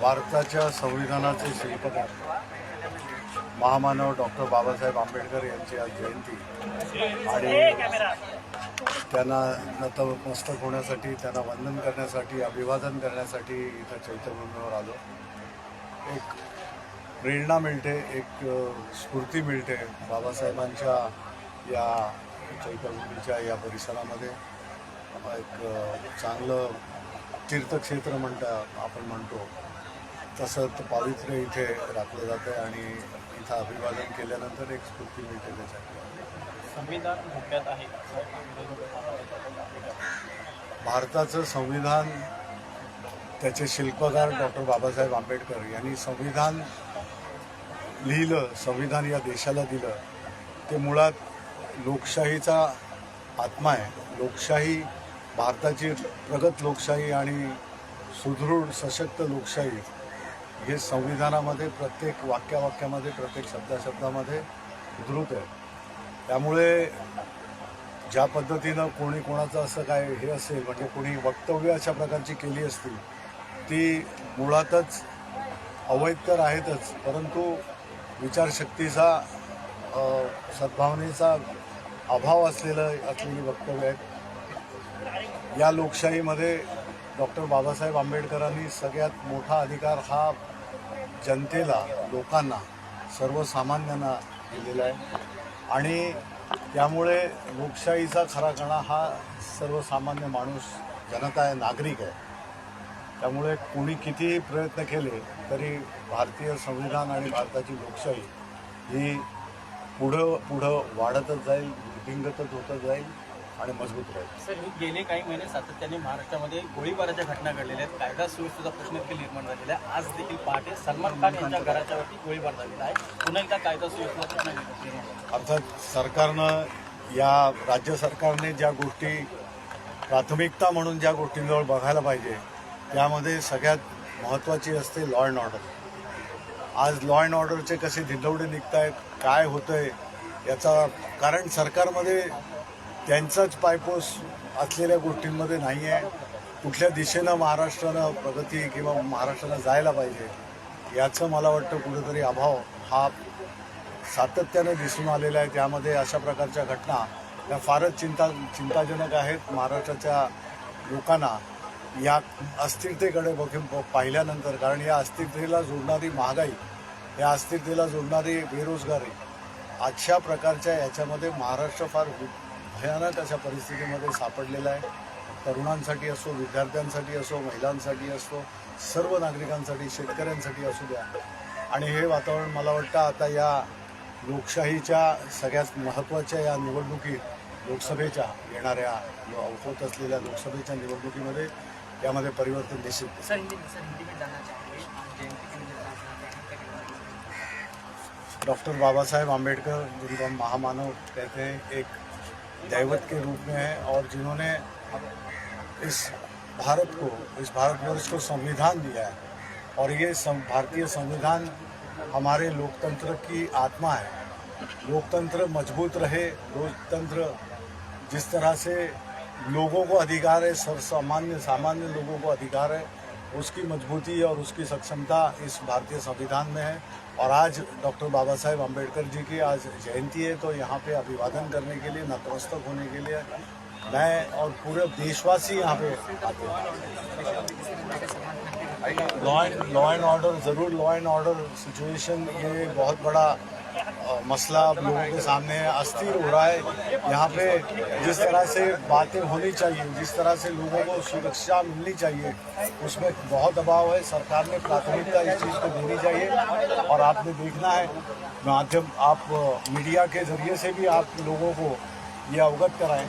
भारताच्या संविधानाचे शिल्पकार महामानव डॉक्टर बाबासाहेब आंबेडकर यांची आज जयंती. आणि त्यांना नतमस्तक होण्यासाठी त्यांना वंदन करण्यासाठी अभिवादन करण्यासाठी इथं चैत्यभूमीवर आलो. एक प्रेरणा मिळते एक स्फूर्ती मिळते बाबासाहेबांच्या या चैत्यभूमीच्या या परिसरामध्ये. एक चांगलं तीर्थक्षेत्र म्हणता आपण म्हणतो. तसं तर पावित्र्य इथे राखलं जातं आणि इथं अभिवादन केल्यानंतर एक स्फूर्ती मिळते त्याच्यात. संविधान धोक्यात आहे. भारताचं संविधान त्याचे शिल्पकार डॉक्टर बाबासाहेब आंबेडकर यांनी संविधान लिहिलं संविधान या देशाला दिलं. ते मुळात लोकशाहीचा आत्मा आहे. लोकशाही भारताची प्रगत लोकशाही आणि सुदृढ सशक्त लोकशाही हे संविधानामध्ये प्रत्येक वाक्यावाक्यामध्ये प्रत्येक शब्दाशब्दामध्ये उद्धृत आहे. त्यामुळे ज्या पद्धतीनं कोणी कोणाचं असं काय हे असेल म्हणजे कोणी वक्तव्य अशा प्रकारची केली असतील ती मुळातच अवैध तर आहेतच परंतु विचारशक्तीचा सद्भावनेचा अभाव असलेलं असलेली वक्तव्य आहेत. या लोकशाहीमध्ये डॉक्टर बाबासाहेब आंबेडकरांनी सगळ्यात मोठा अधिकार हा जनतेला लोकांना सर्वसामान्यांना दिलेला आहे. आणि त्यामुळे लोकशाहीचा खरा कणा हा सर्वसामान्य माणूस जनता आहे नागरिक आहे. त्यामुळे कोणी कितीही प्रयत्न केले तरी भारतीय संविधान आणि भारताची लोकशाही ही पुढं पुढं वाढतच जाईल विंगतच होतच जाईल. आणि मजबूत राहील सर हे गेले काही महिने सातत्याने महाराष्ट्रामध्ये गोळीबाराच्या घटना घडलेल्या आहेत. कायदा सुव्यवस्थेचा प्रश्न देखील निर्माण झालेला आहे. आज देखील पहाटे सलमान खान यांच्या घराच्या वरती गोळीबार झालेला आहे. पुन्हा एकदा कायदा सुव्यवस्थेचा प्रश्न निर्माण झाला. अर्थात सरकारनं या राज्य सरकारने ज्या गोष्टी प्राथमिकता म्हणून ज्या गोष्टींजवळ बघायला पाहिजे त्यामध्ये सगळ्यात महत्त्वाची असते लॉ अँड ऑर्डर आज लॉ अँड ऑर्डरचे कसे धिंडवडे निघत आहेत काय होतंय याचा कारण सरकारमध्ये त्यांचाच पायपोस असलेल्या गोष्टींमध्ये नाही आहे. कुठल्या दिशेनं महाराष्ट्रानं प्रगती किंवा महाराष्ट्रानं जायला पाहिजे याचं मला वाटतं कुठेतरी अभाव हा सातत्याने दिसून आलेला आहे. त्यामध्ये अशा प्रकारच्या घटना या फारच चिंता चिंताजनक आहेत. महाराष्ट्राच्या लोकांना या अस्थिरतेकडे बघून पाहिल्यानंतर कारण या अस्थिरतेला जोडणारी महागाई या अस्थिरतेला जोडणारी बेरोजगारी अशा प्रकारच्या याच्यामध्ये महाराष्ट्र फार भयानक अशा परिस्थितीमध्ये सापडलेला आहे. तरुणांसाठी असो विद्यार्थ्यांसाठी असो महिलांसाठी असो सर्व नागरिकांसाठी शेतकऱ्यांसाठी असू द्या. आणि हे वातावरण मला वाटतं आता या लोकशाहीच्या सगळ्यात महत्त्वाच्या या निवडणुकीत लोकसभेच्या येणाऱ्या होत असलेल्या लोकसभेच्या निवडणुकीमध्ये यामध्ये परिवर्तन आप डॉक्टर बाबा साहेब आम्बेडकर जिनको हम महामानव कहते हैं एक दैवत के रूप में है और जिन्होंने इस भारत को, इस भारतवर्ष को संविधान दिया है। और ये भारतीय संविधान हमारे लोकतंत्र की आत्मा है। लोकतंत्र मज़बूत रहे, लोकतंत्र जिस तरह से लोगों को अधिकार है सर सामान्य सामान्य लोगों को अधिकार है, उसकी मजबूती और उसकी सक्षमता इस भारतीय संविधान में है। और आज डॉक्टर बाबा साहेब अंबेडकर जी की आज जयंती है तो यहाँ पे अभिवादन करने के लिए, नतमस्तक होने के लिए मैं और पूरे देशवासी यहाँ पे आते हैं। लॉ एंड ऑर्डर ज़रूर लॉ एंड ऑर्डर सिचुएशन ये बहुत बड़ा मसला अब लोगों के सामने अस्थिर हो रहा है। यहाँ पे जिस तरह से बातें होनी चाहिए, जिस तरह से लोगों को सुरक्षा मिलनी चाहिए, उसमें बहुत दबाव है। सरकार ने प्राथमिकता इस चीज़ को देनी चाहिए और आपने देखना है, माध्यम आप मीडिया के ज़रिए से भी आप लोगों को ये अवगत कराएँ।